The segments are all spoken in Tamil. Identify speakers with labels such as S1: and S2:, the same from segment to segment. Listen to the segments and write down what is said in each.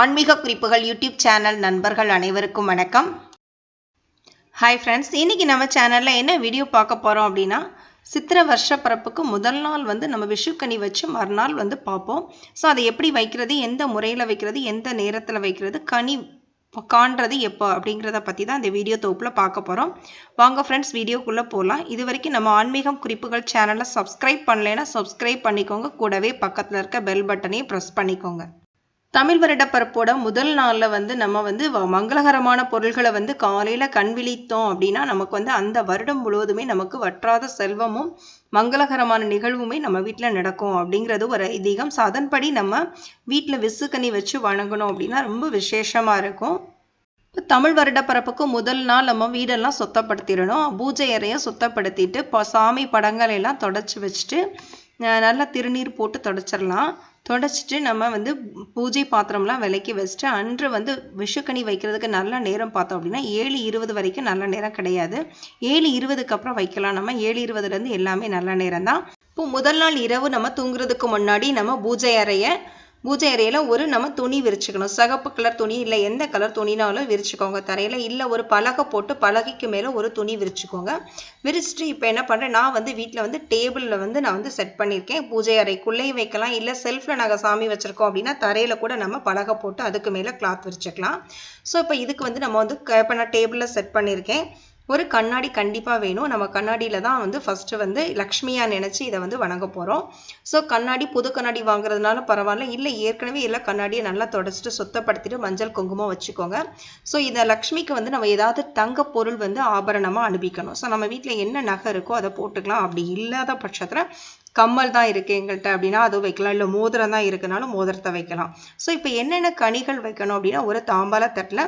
S1: ஆன்மீக குறிப்புகள் யூடியூப் சேனல் நண்பர்கள் அனைவருக்கும் வணக்கம். ஹாய் ஃப்ரெண்ட்ஸ் இன்றைக்கி நம்ம சேனலில் என்ன வீடியோ பார்க்க போகிறோம் அப்படின்னா சித்திர வருஷ பிறப்புக்கு முதல் நாள் வந்து நம்ம விஷுக்கனி வச்சு மறுநாள் வந்து பார்ப்போம். ஸோ அதை எப்படி வைக்கிறது எந்த முறையில் வைக்கிறது எந்த நேரத்தில் வைக்கிறது கனி காண்றது எப்போ அப்படிங்கிறத பற்றி தான் இந்த வீடியோ தொகுப்பில் பார்க்க போகிறோம் வாங்க ஃப்ரெண்ட்ஸ் வீடியோக்குள்ளே போகலாம் இது வரைக்கும் நம்ம ஆன்மீகம் குறிப்புகள் சேனலை சப்ஸ்கிரைப் பண்ணலைன்னா சப்ஸ்கிரைப் பண்ணிக்கோங்க. கூடவே பக்கத்தில் இருக்க பெல் பட்டனையும் ப்ரெஸ் பண்ணிக்கோங்க. தமிழ் வருடப்பரப்போட முதல் நாளில் வந்து நம்ம வந்து வ- மங்களகரமான பொருள்களை வந்து காலையில் கண் விழித்தோம் அப்படின்னா நமக்கு வந்து அந்த வருடம் முழுவதுமே நமக்கு வற்றாத செல்வமும் மங்களகரமான நிகழ்வுமே நம்ம வீட்டில் நடக்கும் அப்படிங்கிறது ஒரு ஐதீகம். அதன்படி நம்ம வீட்டில் விசுக்கனி வச்சு வணங்கணும் அப்படின்னா ரொம்ப விசேஷமாக இருக்கும். இப்போ தமிழ் வருடப்பரப்புக்கு முதல் நாள் நம்ம வீடெல்லாம் சுத்தப்படுத்திடணும். பூஜை அறையை சுத்தப்படுத்திட்டு இப்போ சாமி படங்கள் எல்லாம் தொடச்சி வச்சுட்டு நல்லா திருநீர் போட்டு தொடச்சிடலாம். தொடச்சிட்டு நம்ம வந்து பூஜை பாத்திரம்லாம் விலக்கி வச்சுட்டு அன்று வந்து விஷுக்கனி வைக்கிறதுக்கு நல்ல நேரம் பார்த்தோம் அப்படின்னா ஏழு இருபது வரைக்கும் நல்ல நேரம் கிடையாது. ஏழு இருபதுக்கு அப்புறம் வைக்கலாம் நம்ம. ஏழு இருபதுலேருந்து எல்லாமே நல்ல நேரம் தான் இப்போ முதல் நாள் இரவு நம்ம தூங்குறதுக்கு முன்னாடி நம்ம பூஜை அறையை பூஜை அறையில் ஒரு நம்ம துணி விரிச்சுக்கணும். சிகப்பு கலர் துணி இல்லை எந்த கலர் துணினாலும் விரிச்சுக்கோங்க. தரையில் இல்லை ஒரு பலகை போட்டு பலகைக்கு மேலே ஒரு துணி விரிச்சுக்கோங்க. விரிச்சிட்டு இப்போ என்ன பண்ணுறேன் நான் வந்து வீட்டில் வந்து டேபிளில் வந்து நான் வந்து செட் பண்ணியிருக்கேன் பூஜை அறைக்குள்ளேயும் வைக்கலாம். இல்லை செல்ஃபில் நாங்கள் சாமி வச்சுருக்கோம் அப்படின்னா தரையில் கூட நம்ம பலகை போட்டு அதுக்கு மேலே கிளாத் விரிச்சுக்கலாம். ஸோ இப்போ இதுக்கு வந்து நம்ம வந்து க- இப்போ நான் டேபிளில் செட் பண்ணியிருக்கேன் ஒரு கண்ணாடி கண்டிப்பாக வேணும். நம்ம கண்ணாடியில் தான் வந்து ஃபஸ்ட்டு வந்து லக்ஷ்மியாக நினச்சி இதை வந்து வணங்க போகிறோம் ஸோ கண்ணாடி புது கண்ணாடி வாங்குறதுனால பரவாயில்ல. இல்லை ஏற்கனவே எல்லாம் கண்ணாடியை நல்லா தொடச்சிட்டு சுத்தப்படுத்திட்டு மஞ்சள் குங்குமம் வச்சுக்கோங்க. ஸோ இந்த லக்ஷ்மிக்கு வந்து நம்ம ஏதாவது தங்க பொருள் வந்து ஆபரணமாக அனுப்பிக்கணும். ஸோ நம்ம வீட்டில் என்ன நகை இருக்கோ அதை போட்டுக்கலாம். அப்படி இல்லாத பட்சத்தில் கம்மல் தான் இருக்குது எங்கள்கிட்ட அப்படின்னா அதுவும் வைக்கலாம். இல்லை மோதிரம் தான் இருக்குனாலும் மோதிரத்தை வைக்கலாம். ஸோ இப்போ என்னென்ன கனிகள் வைக்கணும் அப்படின்னா ஒரு தாம்பால தட்டில்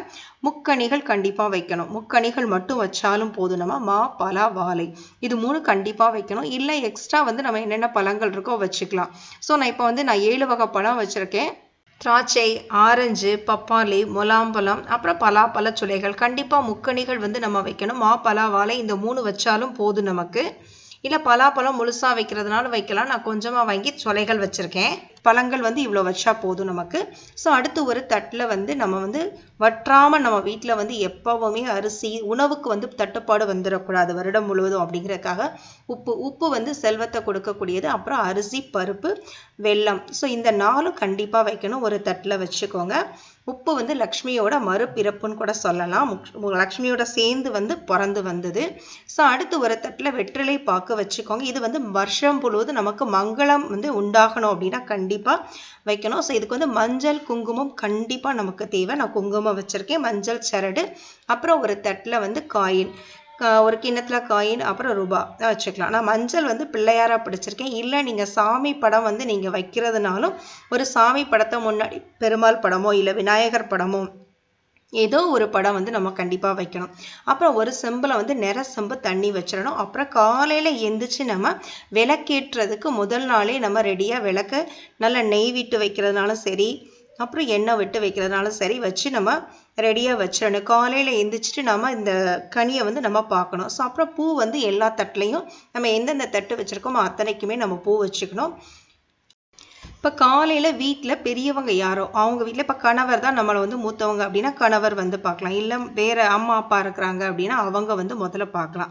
S1: முக்கணிகள் கண்டிப்பாக வைக்கணும். முக்கணிகள் மட்டும் வச்சாலும் போதும். நம்ம மா பலா வாழை இது மூணு கண்டிப்பாக வைக்கணும். இல்லை எக்ஸ்ட்ரா வந்து நம்ம என்னென்ன பழங்கள் இருக்கோ வச்சுக்கலாம். ஸோ நான் இப்போ வந்து நான் ஏழு வகை பழம் வச்சுருக்கேன். திராட்சை ஆரஞ்சு பப்பாளி முலாம்பழம் அப்புறம் பலாப்பழ சுளைகள். கண்டிப்பாக முக்கணிகள் வந்து நம்ம வைக்கணும். மா பலா வாழை இந்த மூணு வச்சாலும் போதும் நமக்கு. இல்லை பலாப்பழம் முழுசாக வைக்கிறதுனால வைக்கலாம். நான் கொஞ்சமாக வாங்கி சொலைகள் வச்சுருக்கேன். பழங்கள் வந்து இவ்வளோ வச்சா போதும் நமக்கு. ஸோ அடுத்து ஒரு தட்டில் வந்து நம்ம வந்து வற்றாமல் நம்ம வீட்டில் வந்து எப்போவுமே அரிசி உணவுக்கு வந்து தட்டுப்பாடு வந்துடக்கூடாது வருடம் முழுவதும் அப்படிங்கிறதுக்காக. உப்பு உப்பு வந்து செல்வத்தை கொடுக்கக்கூடியது. அப்புறம் அரிசி பருப்பு வெல்லம். ஸோ இந்த நாலும் கண்டிப்பாக வைக்கணும். ஒரு தட்டில் வச்சுக்கோங்க. உப்பு வந்து லக்ஷ்மியோட மறுபிறப்புன்னு கூட சொல்லலாம். முக்- லக்ஷ்மியோட சேர்ந்து வந்து பிறந்து வந்தது. ஸோ அடுத்து ஒரு தட்டில் வெற்றிலை பாக்கு வச்சுக்கோங்க. இது வந்து வருஷம் முழுவதும் நமக்கு மங்களம் வந்து உண்டாகணும் அப்படின்னா கண்டிப்பாக கண்டிப்பாக வைக்கணும். ஸோ இதுக்கு வந்து மஞ்சள் குங்குமம் கண்டிப்பாக நமக்கு தேவை. நான் குங்குமம் வச்சுருக்கேன் மஞ்சள் சரடு அப்புறம் ஒரு தட்டில் வந்து காயின். கா- ஒரு கிண்ணத்தில் காயின் அப்புறம் ரூபா. வச்சுக்கலாம். நான் மஞ்சள் வந்து பிள்ளையாராக பிடிச்சிருக்கேன். இல்லை நீங்கள் சாமி படம் வந்து நீங்கள் வைக்கிறதுனாலும் ஒரு சாமி படத்தை முன்னாடி பெருமாள் படமோ இல்லை விநாயகர் படமோ ஏதோ ஒரு படம் வந்து நம்ம கண்டிப்பாக வைக்கணும். அப்புறம் ஒரு செம்பில் வந்து நிற செம்பு தண்ணி வச்சிடணும். அப்புறம் காலையில் எந்திரிச்சு நம்ம விளக்கேற்றுறதுக்கு முதல் நாளே நம்ம ரெடியாக விளக்க நல்லா நெய் விட்டு வைக்கிறதுனாலும் சரி அப்புறம் எண்ணெய் விட்டு வைக்கிறதுனாலும் சரி வச்சு நம்ம ரெடியாக வச்சிடணும். காலையில் எந்திரிச்சிட்டு நம்ம இந்த கனியை வந்து நம்ம பார்க்கணும். ஸோ அப்புறம் பூ வந்து எல்லா தட்டுலையும் நம்ம எந்தெந்த தட்டு வச்சுருக்கோமோ அத்தனைக்குமே நம்ம பூ வச்சுக்கணும். இப்போ காலையில் வீட்டில் பெரியவங்க யாரோ அவங்க வீட்டில் இப்போ கணவர் தான் நம்மளை வந்து மூத்தவங்க அப்படின்னா கணவர் வந்து பார்க்கலாம். இல்லை வேறு அம்மா அப்பா இருக்கிறாங்க அப்படின்னா அவங்க வந்து முதல்ல பார்க்கலாம்.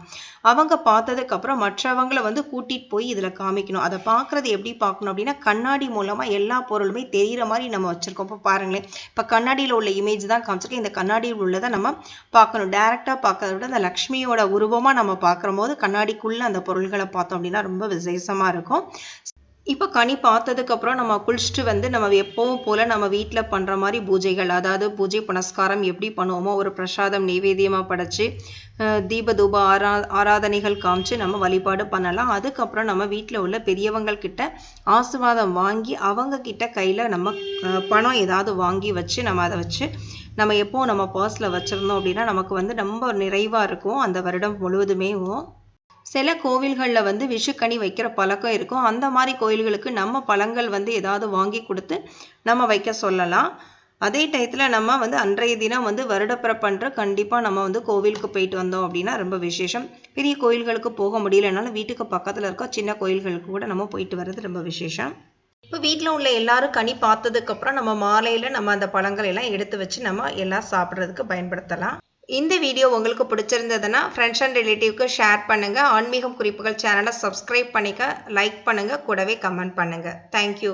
S1: அவங்க பார்த்ததுக்கப்புறம் மற்றவங்கள வந்து கூட்டிகிட்டு போய் இதில் காமிக்கணும். அதை பார்க்குறது எப்படி பார்க்கணும் அப்படின்னா கண்ணாடி மூலமாக எல்லா பொருளுமே தெரிகிற மாதிரி நம்ம வச்சுருக்கோம். இப்போ பாருங்களேன். இப்போ கண்ணாடியில் உள்ள இமேஜ் தான் காமிச்சிருக்கேன். இந்த கண்ணாடியில் உள்ளதை நம்ம பார்க்கணும். டேரெக்டாக பார்க்கறத விட அந்த லக்ஷ்மியோட உருவமாக நம்ம பார்க்குற போது கண்ணாடிக்குள்ளே அந்த பொருள்களை பார்த்தோம் அப்படின்னா ரொம்ப விசேஷமாக இருக்கும். இப்போ கனி பார்த்ததுக்கப்புறம் நம்ம குளிச்சுட்டு வந்து நம்ம எப்பவும் போல் நம்ம வீட்டில் பண்ணுற மாதிரி பூஜைகள் அதாவது பூஜை புனஸ்காரம் எப்படி பண்ணுவோமோ ஒரு பிரசாதம் நைவேத்தியமாக படைச்சி தீப தூப ஆரா ஆராதனைகள் காமிச்சு நம்ம வழிபாடு பண்ணலாம். அதுக்கப்புறம் நம்ம வீட்டில் உள்ள பெரியவங்கள் கிட்ட ஆசீர்வாதம் வாங்கி அவங்க கிட்ட கையில் நம்ம பணம் ஏதாவது வாங்கி வச்சு நம்ம அதை வச்சு நம்ம எப்போ நம்ம பர்ஸில் வச்சுருந்தோம் அப்படின்னா நமக்கு வந்து ரொம்ப நிறைவாக இருக்கும். அந்த வருடம் முழுவதுமேவும் சில கோவில்களில் வந்து விஷுக்கனி வைக்கிற பழக்கம் இருக்கும். அந்த மாதிரி கோயில்களுக்கு நம்ம பழங்கள் வந்து ஏதாவது வாங்கி கொடுத்து நம்ம வைக்க சொல்லலாம். அதே டயத்தில் நம்ம வந்து அன்றைய தினம் வந்து வருடப்பிறப்பன்று கண்டிப்பாக நம்ம வந்து கோவிலுக்கு போயிட்டு வந்தோம் அப்படின்னா ரொம்ப விசேஷம். பெரிய கோயில்களுக்கு போக முடியலனாலும் வீட்டுக்கு பக்கத்தில் இருக்க சின்ன கோயில்களுக்கு கூட நம்ம போயிட்டு வர்றது ரொம்ப விசேஷம். இப்போ வீட்டில் உள்ள எல்லாரும் கனி பார்த்ததுக்கப்புறம் நம்ம மாலையில் நம்ம அந்த பழங்கள் எல்லாம் எடுத்து வச்சு நம்ம எல்லாம் சாப்பிட்றதுக்கு பயன்படுத்தலாம். இந்த வீடியோ உங்களுக்கு பிடிச்சிருந்ததுன்னா ஃப்ரெண்ட்ஸ் அண்ட் ரிலேட்டிவ்க்கு ஷேர் பண்ணுங்கள் ஆன்மீகம் குறிப்புகள் சேனலை சப்ஸ்கிரைப் பண்ணிக்க லைக் பண்ணுங்கள் கூடவே கமெண்ட் பண்ணுங்கள் தேங்க்யூ